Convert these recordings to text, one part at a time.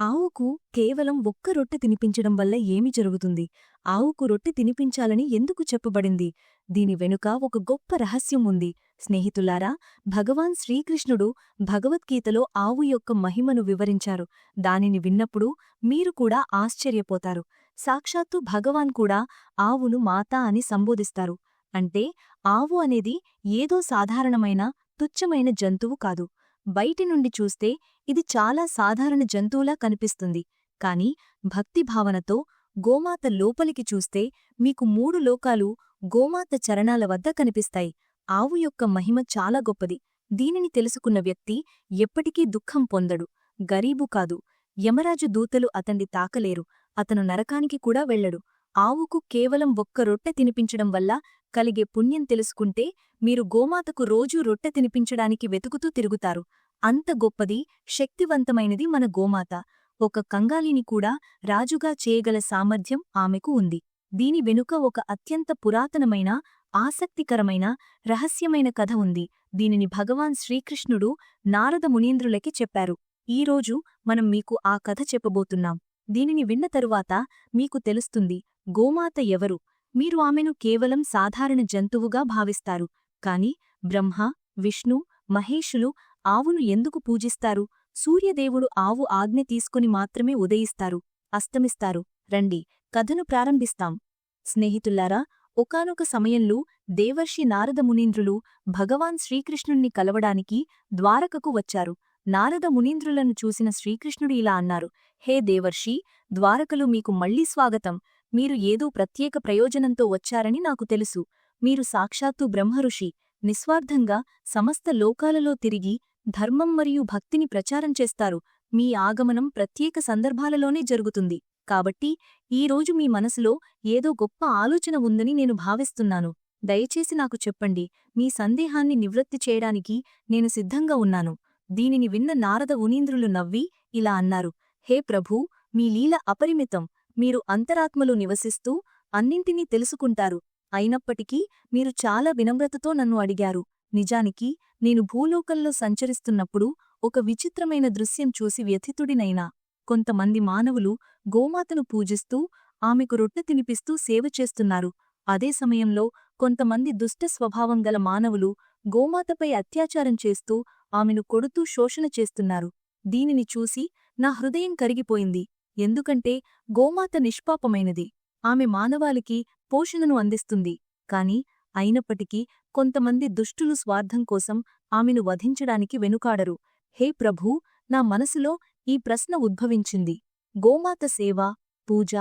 ఆవుకు కేవలం ఒక్క రొట్టె తినిపించడం వల్ల ఏమి జరుగుతుంది? ఆవుకు రొట్టె తినిపించాలని ఎందుకు చెప్పబడింది? దీని వెనుక ఒక గొప్ప రహస్యం ఉంది. స్నేహితులారా భగవాన్ శ్రీకృష్ణుడు భగవద్గీతలో ఆవు యొక్క మహిమను వివరించారు. దానిని విన్నప్పుడు మీరు కూడా ఆశ్చర్యపోతారు. సాక్షాత్తు భగవాన్ కూడా ఆవును మాత అని సంబోధిస్తారు. అంటే ఆవు అనేది ఏదో సాధారణమైన తుచ్చమైన జంతువు కాదు. బయటి నుండి చూస్తే ఇది చాలా సాధారణ జంతువులా కనిపిస్తుంది. కాని భక్తిభావనతో గోమాత లోపలికి చూస్తే మీకు మూడు లోకాలు గోమాత చరణాల వద్ద కనిపిస్తాయి. ఆవు యొక్క మహిమ చాలా గొప్పది. దీనిని తెలుసుకున్న వ్యక్తి ఎప్పటికీ దుఃఖం పొందడు. గరీబు కాదు. యమరాజు దూతలు అతన్ని తాకలేరు. అతను నరకానికి కూడా వెళ్ళడు. ఆవుకు కేవలం ఒక్క రొట్టె తినిపించడం వల్ల కలిగే పుణ్యం తెలుసుకుంటే మీరు గోమాతకు రోజూ రొట్టె తినిపించడానికి వెతుకుతూ తిరుగుతారు. అంత గొప్పది శక్తివంతమైనది మన గోమాత. ఒక కంగాలిని కూడా రాజుగా చేయగల సామర్థ్యం ఆమెకు ఉంది. దీని వెనుక ఒక అత్యంత పురాతనమైన ఆసక్తికరమైన రహస్యమైన కథ ఉంది. దీనిని భగవాన్ శ్రీకృష్ణుడు నారద మునీంద్రులకి చెప్పారు. ఈరోజు మనం మీకు ఆ కథ చెప్పబోతున్నాం. దీనిని విన్న తరువాత మీకు తెలుస్తుంది గోమాత ఎవరు? మీరు ఆమెను కేవలం సాధారణ జంతువుగా భావిస్తారు. కాని బ్రహ్మ విష్ణు మహేషులు ఆవును ఎందుకు పూజిస్తారు? సూర్యదేవుడు ఆవు ఆజ్ఞ తీసుకుని మాత్రమే ఉదయిస్తారు అస్తమిస్తారు. రండి కథను ప్రారంభిస్తాం. స్నేహితుల్లారా ఒకానొక సమయంలో దేవర్షి నారద మునీంద్రులు భగవాన్ శ్రీకృష్ణుణ్ణి కలవడానికి ద్వారకకు వచ్చారు. నారద మునీంద్రులను చూసిన శ్రీకృష్ణుడు ఇలా అన్నారు హే దేవర్షి ద్వారకలు మీకు మళ్ళీ స్వాగతం. మీరు ఏదో ప్రత్యేక ప్రయోజనంతో వచ్చారని నాకు తెలుసు. మీరు సాక్షాత్తు బ్రహ్మఋషి. నిస్వార్థంగా సమస్త లోకాలలో తిరిగి ధర్మం మరియు భక్తిని ప్రచారం చేస్తారు. మీ ఆగమనం ప్రత్యేక సందర్భాలలోనే జరుగుతుంది. కాబట్టి ఈరోజు మీ మనసులో ఏదో గొప్ప ఆలోచన ఉందని నేను భావిస్తున్నాను. దయచేసి నాకు చెప్పండి. మీ సందేహాన్ని నివృత్తి చేయడానికి నేను సిద్ధంగా ఉన్నాను. దీనిని విన్న నారద ఉనీంద్రులు నవ్వి ఇలా అన్నారు హే ప్రభూ మీ లీల అపరిమితం. మీరు అంతరాత్మలో నివసిస్తూ అన్నింటినీ తెలుసుకుంటారు. అయినప్పటికీ మీరు చాలా వినమ్రతతో నన్ను అడిగారు. నిజానికి నేను భూలోకంలో సంచరిస్తున్నప్పుడు ఒక విచిత్రమైన దృశ్యం చూసి వ్యథితుడినైనా. కొంతమంది మానవులు గోమాతను పూజిస్తూ ఆమెకు రొట్టె తినిపిస్తూ సేవ చేస్తున్నారు. అదే సమయంలో కొంతమంది దుష్ట స్వభావం గల మానవులు గోమాతపై అత్యాచారం చేస్తూ ఆమెను కొడుతూ శోషణ చేస్తున్నారు. దీనిని చూసి నా హృదయం కరిగిపోయింది. ఎందుకంటే గోమాత నిష్పాపమైనది. ఆమె మానవాళికి పోషణను అందిస్తుంది. కాని అయినప్పటికీ కొంతమంది దుష్టులు స్వార్థం కోసం ఆమెను వధించడానికి వెనుకాడరు. హే ప్రభూ! నా మనసులో ఈ ప్రశ్న ఉద్భవించింది. గోమాత సేవ పూజ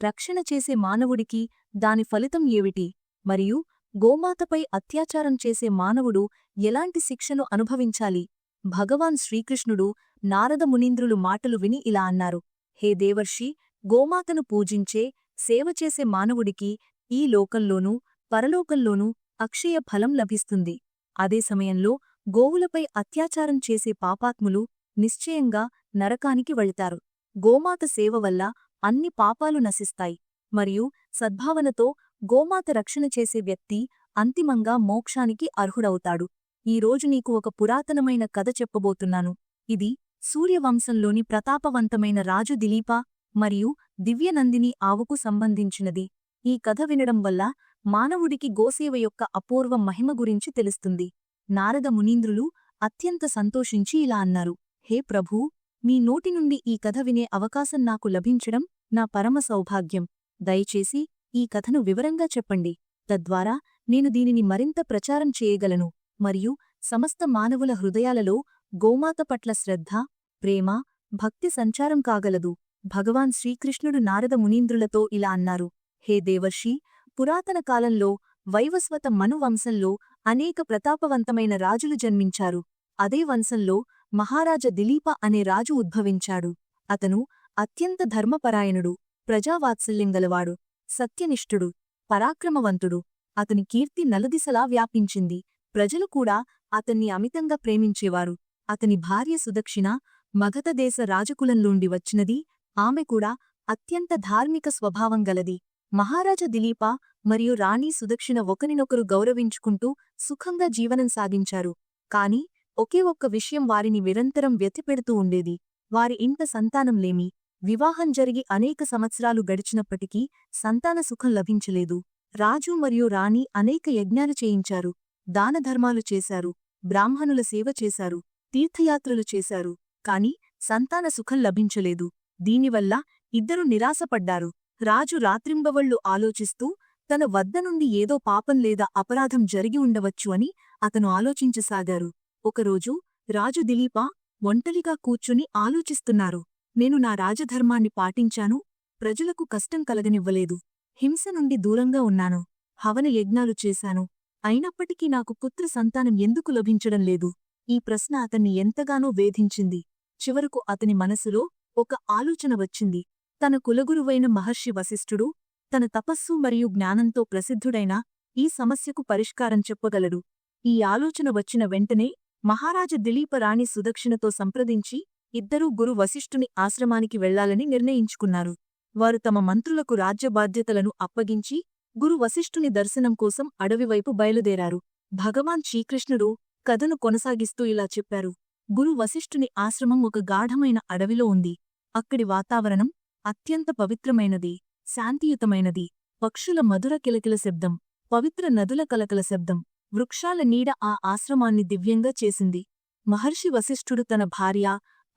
రక్షణ చేసే మానవుడికి దాని ఫలితం ఏమిటి? మరియు గోమాతపై అత్యాచారం చేసే మానవుడు ఎలాంటి శిక్షను అనుభవించాలి? భగవాన్ శ్రీకృష్ణుడు నారద మునీంద్రులు మాటలు విని ఇలా అన్నారు. హే దేవర్షి గోమాతను పూజించే సేవ చేసే మానవుడికి ఈ లోకంలోనూ పరలోకంలోనూ అక్షయ ఫలం లభిస్తుంది. అదే సమయంలో గోవులపై అత్యాచారం చేసే పాపాత్ములు నిశ్చయంగా నరకానికి వెళతారు. గోమాత సేవ వల్ల అన్ని పాపాలు నశిస్తాయి. మరియు సద్భావనతో గోమాత రక్షణ చేసే వ్యక్తి అంతిమంగా మోక్షానికి అర్హుడవుతాడు. ఈరోజు నీకు ఒక పురాతనమైన కథ చెప్పబోతున్నాను. ఇది సూర్యవంశంలోని ప్రతాపవంతమైన రాజు దిలీప మరియు దివ్యనందిని ఆవుకు సంబంధించినది. ఈ కథ వినడం వల్ల మానవుడికి గోసేవ యొక్క అపూర్వ మహిమ గురించి తెలుస్తుంది. నారద మునీంద్రులు అత్యంత సంతోషించి ఇలా అన్నారు హే ప్రభూ మీ నోటి నుండి ఈ కథ వినే అవకాశం నాకు లభించడం నా పరమ సౌభాగ్యం. దయచేసి ఈ కథను వివరంగా చెప్పండి. తద్వారా నేను దీనిని మరింత ప్రచారం చేయగలను. మరియు సమస్త మానవుల హృదయాలలో గోమాత పట్ల శ్రద్ధ ప్రేమ భక్తి సంచారం కాగలదు. భగవాన్ శ్రీకృష్ణుడు నారద మునీంద్రులతో ఇలా అన్నారు. హే దేవర్షి! పురాతన కాలంలో వైవస్వత మను వంశంలో అనేక ప్రతాపవంతమైన రాజులు జన్మించారు. అదే వంశంలో మహారాజ దిలీప అనే రాజు ఉద్భవించాడు. అతను అత్యంత ధర్మపరాయణుడు ప్రజావాత్సల్యం గలవాడు. సత్యనిష్ఠుడు పరాక్రమవంతుడు. అతని కీర్తి నలుదిశలా వ్యాపించింది. ప్రజలు కూడా అతన్ని అమితంగా ప్రేమించేవారు. అతని భార్య సుదక్షిణ మగధదేశ రాజకులంలోండి వచ్చినది. ఆమె కూడా అత్యంత ధార్మిక స్వభావం గలది. మహారాజా దిలీప మరియు రాణి సుదక్షిణ ఒకరినొకరు గౌరవించుకుంటూ సుఖంగా జీవనం సాగించారు. కాని ఒకే ఒక్క విషయం వారిని నిరంతరం వ్యతిపెడుతూ ఉండేది. వారి ఇంట సంతానం లేమి. వివాహం జరిగి అనేక సంవత్సరాలు గడిచినప్పటికీ సంతాన సుఖం లభించలేదు. రాజు మరియు రాణి అనేక యజ్ఞాలు చేయించారు. దానధర్మాలు చేశారు. బ్రాహ్మణుల సేవ చేశారు. తీర్థయాత్రలు చేశారు. కాని సంతాన సుఖం లభించలేదు. దీనివల్ల ఇద్దరు నిరాశపడ్డారు. రాజు రాత్రింబవళ్ళు ఆలోచిస్తూ తన వద్ద నుండి ఏదో పాపం లేదా అపరాధం జరిగి ఉండవచ్చు అని అతను ఆలోచించసాగారు. ఒకరోజు రాజు దిలీప ఒంటరిగా కూర్చుని ఆలోచిస్తున్నారు. నేను నా రాజధర్మాన్ని పాటించాను ప్రజలకు కష్టం కలగనివ్వలేదు. హింస నుండి దూరంగా ఉన్నాను హవన యజ్ఞాలు చేశాను. అయినప్పటికీ నాకు పుత్ర సంతానం ఎందుకు లభించడం లేదు? ఈ ప్రశ్న అతన్ని ఎంతగానో వేధించింది. చివరకు అతని మనసులో ఒక ఆలోచన వచ్చింది. తన కులగురువైన మహర్షి వశిష్ఠుడు తన తపస్సు మరియు జ్ఞానంతో ప్రసిద్ధుడైన ఈ సమస్యకు పరిష్కారం చెప్పగలడు. ఈ ఆలోచన వచ్చిన వెంటనే మహారాజ దిలీప రాణి సుదక్షిణతో సంప్రదించి ఇద్దరూ గురు వశిష్ఠుని ఆశ్రమానికి వెళ్ళాలని నిర్ణయించుకున్నారు. వారు తమ మంత్రులకు రాజ్య బాధ్యతలను అప్పగించి గురు వశిష్ఠుని దర్శనం కోసం అడవివైపు బయలుదేరారు. భగవాన్ శ్రీకృష్ణుడు కథను కొనసాగిస్తూ ఇలా చెప్పారు. గురు వశిష్ఠుని ఆశ్రమం ఒక గాఢమైన అడవిలో ఉంది. అక్కడి వాతావరణం అత్యంత పవిత్రమైనది శాంతియుతమైనది. పక్షుల మధుర కిలకిల శబ్దం పవిత్ర నదుల కలకల శబ్దం వృక్షాల నీడ ఆ ఆశ్రమాన్ని దివ్యంగా చేసింది. మహర్షి వశిష్ఠుడు తన భార్య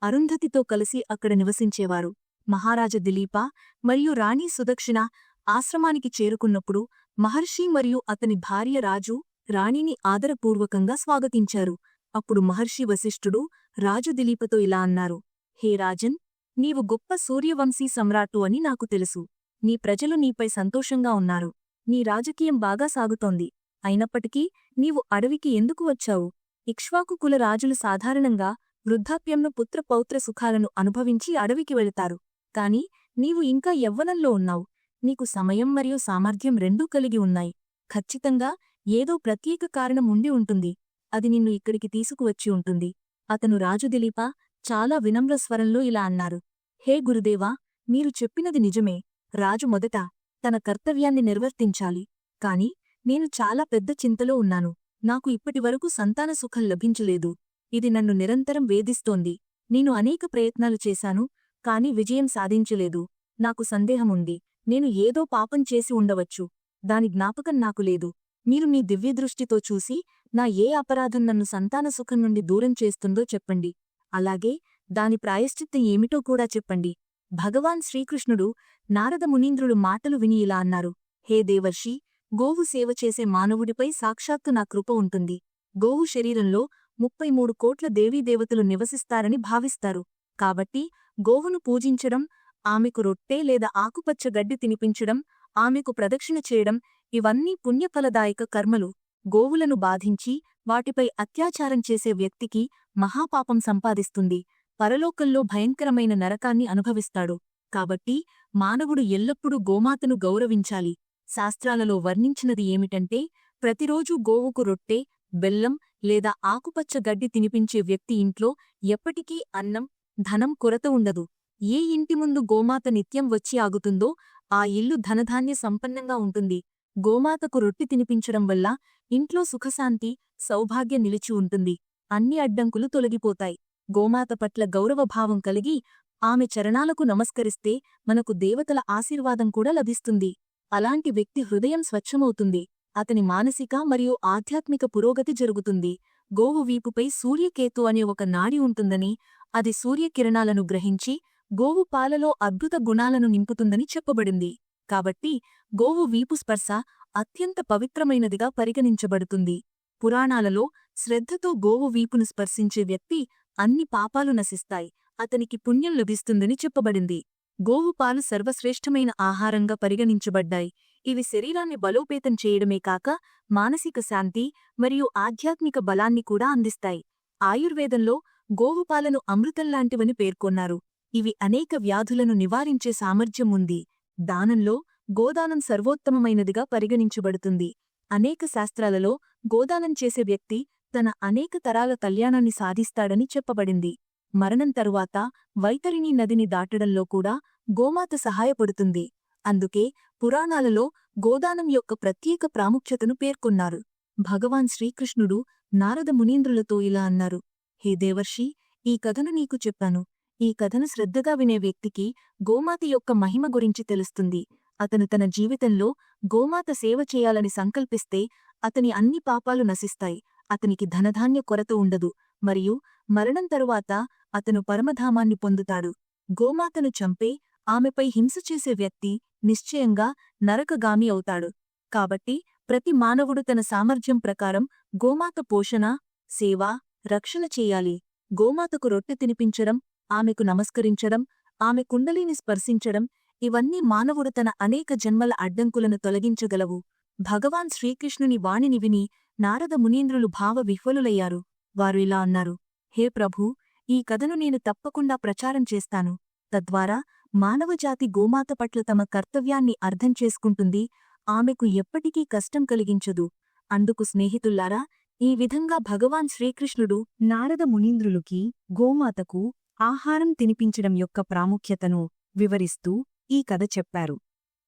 అరుంధతితో కలిసి అక్కడ నివసించేవారు. మహారాజ దిలీప మరియు రాణి సుదక్షిణ ఆశ్రమానికి చేరుకున్నప్పుడు మహర్షి మరియు అతని భార్య రాజు రాణిని ఆదరపూర్వకంగా స్వాగతించారు. అప్పుడు మహర్షి వశిష్ఠుడు రాజు దిలీపతో ఇలా అన్నారు హే రాజన్ నీవు గొప్ప సూర్యవంశీ సమ్రాటు అని నాకు తెలుసు. నీ ప్రజలు నీపై సంతోషంగా ఉన్నారు. నీ రాజకీయం బాగా సాగుతోంది. అయినప్పటికీ నీవు అడవికి ఎందుకు వచ్చావు? ఇక్ష్వాకు కుల రాజులు సాధారణంగా వృద్ధాప్యంను పుత్ర పౌత్ర సుఖాలను అనుభవించి అడవికి వెళతారు. కాని నీవు ఇంకా యవ్వనంలో ఉన్నావు. నీకు సమయం మరియు సామర్థ్యం రెండూ కలిగి ఉన్నాయి. ఖచ్చితంగా ఏదో ప్రత్యేక కారణం ఉండి ఉంటుంది. అది నిన్ను ఇక్కడికి తీసుకువచ్చి ఉంటుంది. అతను రాజు దిలీప చాలా వినమ్ర స్వరంలో ఇలా అన్నారు. హే గురుదేవా మీరు చెప్పినది నిజమే. రాజు మొదట తన కర్తవ్యాన్ని నిర్వర్తించాలి. కాని నేను చాలా పెద్ద చింతలో ఉన్నాను. నాకు ఇప్పటివరకు సంతాన సుఖం లభించలేదు. ఇది నన్ను నిరంతరం వేధిస్తోంది. నేను అనేక ప్రయత్నాలు చేశాను కాని విజయం సాధించలేదు. నాకు సందేహముంది నేను ఏదో పాపం చేసి ఉండవచ్చు. దాని జ్ఞాపకం నాకు లేదు. మీరు మీ దివ్యదృష్టితో చూసి నా ఏ అపరాధం నన్ను సంతాన సుఖం నుండి దూరం చేస్తుందో చెప్పండి. అలాగే దాని ప్రాయశ్చిత్తం ఏమిటో కూడా చెప్పండి. భగవాన్ శ్రీకృష్ణుడు నారద మునీంద్రుడు మాటలు విని ఇలా అన్నారు. హే దేవర్షి! గోవు సేవ చేసే మానవుడిపై సాక్షాత్తు నా కృప ఉంటుంది. గోవు శరీరంలో ముప్పై మూడు కోట్ల దేవీదేవతలు నివసిస్తారని భావిస్తారు. కాబట్టి గోవును పూజించడం ఆమెకు రొట్టె లేదా ఆకుపచ్చ గడ్డి తినిపించడం ఆమెకు ప్రదక్షిణ చేయడం ఇవన్నీ పుణ్యఫలదాయక కర్మలు. గోవులను బాధించి వాటిపై అత్యాచారం చేసే వ్యక్తికి మహాపాపం సంపాదిస్తుంది. పరలోకంలో భయంకరమైన నరకాన్ని అనుభవిస్తాడు. కాబట్టి మానవుడు ఎల్లప్పుడూ గోమాతను గౌరవించాలి. శాస్త్రాలలో వర్ణించినది ఏమిటంటే ప్రతిరోజూ గోవుకు రొట్టె బెల్లం లేదా ఆకుపచ్చ గడ్డి తినిపించే వ్యక్తి ఇంట్లో ఎప్పటికీ అన్నం ధనం కొరత ఉండదు. ఏ ఇంటి ముందు గోమాత నిత్యం వచ్చి ఆగుతుందో ఆ ఇల్లు ధనధాన్య సంపన్నంగా ఉంటుంది. గోమాతకు రొట్టి తినిపించడం వల్ల ఇంట్లో సుఖశాంతి సౌభాగ్య నిలిచి ఉంటుంది. అన్ని అడ్డంకులు తొలగిపోతాయి. గోమాత పట్ల గౌరవభావం కలిగి ఆమె చరణాలకు నమస్కరిస్తే మనకు దేవతల ఆశీర్వాదం కూడా లభిస్తుంది. అలాంటి వ్యక్తి హృదయం స్వచ్ఛమవుతుంది. అతని మానసిక మరియు ఆధ్యాత్మిక పురోగతి జరుగుతుంది. గోవు వీపుపై సూర్యకేతు అనే ఒక నాడి ఉంటుందని అది సూర్యకిరణాలను గ్రహించి గోవు పాలలో అద్భుత గుణాలను నింపుతుందని చెప్పబడింది. కాబట్టి గోవు వీపు స్పర్శ అత్యంత పవిత్రమైనదిగా పరిగణించబడుతుంది. పురాణాలలో శ్రద్ధతో గోవు వీపును స్పర్శించే వ్యక్తి అన్ని పాపాలు నశిస్తాయి. అతనికి పుణ్యం లభిస్తుందని చెప్పబడింది. గోవు పాలు సర్వశ్రేష్టమైన ఆహారంగా పరిగణించబడ్డాయి. ఇవి శరీరాన్ని బలోపేతం చేయడమే కాక మానసిక శాంతి మరియు ఆధ్యాత్మిక బలాన్ని కూడా అందిస్తాయి. ఆయుర్వేదంలో గోవుపాలను అమృతంలాంటివని పేర్కొన్నారు. ఇవి అనేక వ్యాధులను నివారించే సామర్థ్యం ఉంది. దానంలో గోదానం సర్వోత్తమమైనదిగా పరిగణించబడుతుంది. అనేక శాస్త్రాలలో గోదానం చేసే వ్యక్తి తన అనేక తరాల కళ్యాణాన్ని సాధిస్తాడని చెప్పబడింది. మరణం తరువాత వైతరిణీ నదిని దాటడంలో కూడా గోమాత సహాయపడుతుంది. అందుకే పురాణాలలో గోదానం యొక్క ప్రత్యేక ప్రాముఖ్యతను పేర్కొన్నారు. భగవాన్ శ్రీకృష్ణుడు నారద మునీంద్రులతో ఇలా అన్నారు హే దేవర్షి ఈ కథను నీకు చెప్పాను. ఈ కథను శ్రద్ధగా వినే వ్యక్తికి గోమాత యొక్క మహిమ గురించి తెలుస్తుంది. అతను తన జీవితంలో గోమాత సేవ చేయాలని సంకల్పిస్తే అతని అన్ని పాపాలు నశిస్తాయి. అతనికి ధనధాన్య కొరత ఉండదు. మరియు మరణం తరువాత అతను పరమధామాన్ని పొందుతాడు. గోమాతను చంపే ఆమెపై హింస చేసే వ్యక్తి నిశ్చయంగా నరకగామి అవుతాడు. కాబట్టి ప్రతి మానవుడు తన సామర్థ్యం ప్రకారం గోమాత పోషణ సేవ రక్షణ చేయాలి. గోమాతకు రొట్టె తినిపించడం ఆమెకు నమస్కరించడం ఆమె కుండలిని స్పర్శించడం ఇవన్నీ మానవుడు తన అనేక జన్మల అడ్డంకులను తొలగించగలవు. భగవాన్ శ్రీకృష్ణుని వాణిని విని నారద మునీంద్రులు భావ విహ్వలులయ్యారు. వారు ఇలా అన్నారు హే ప్రభూ ఈ కథను నేను తప్పకుండా ప్రచారం చేస్తాను. తద్వారా మానవజాతి గోమాత పట్ల తమ కర్తవ్యాన్ని అర్థం చేసుకుంటుంది ఆమెకు ఎప్పటికీ కష్టం కలిగించదు. అందుకు స్నేహితుల్లారా ఈ విధంగా భగవాన్ శ్రీకృష్ణుడు నారద మునీంద్రులుకి గోమాతకు ఆహారం తినిపించడం యొక్క ప్రాముఖ్యతను వివరిస్తూ ఈ కథ చెప్పారు.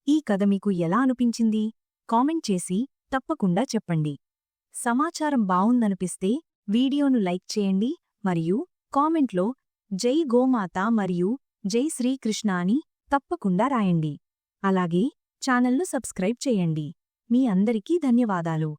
ఈ కథ మీకు ఎలా అనిపించింది? కామెంట్ చేసి తప్పకుండా చెప్పండి. సమాచారం బావుందనిపిస్తే వీడియోను లైక్ చేయండి మరియు కామెంట్లో జై గోమాత మరియు జై శ్రీకృష్ణ అని తప్పకుండా రాయండి. అలాగే ఛానల్ను సబ్స్క్రైబ్ చేయండి. మీ అందరికీ ధన్యవాదాలు.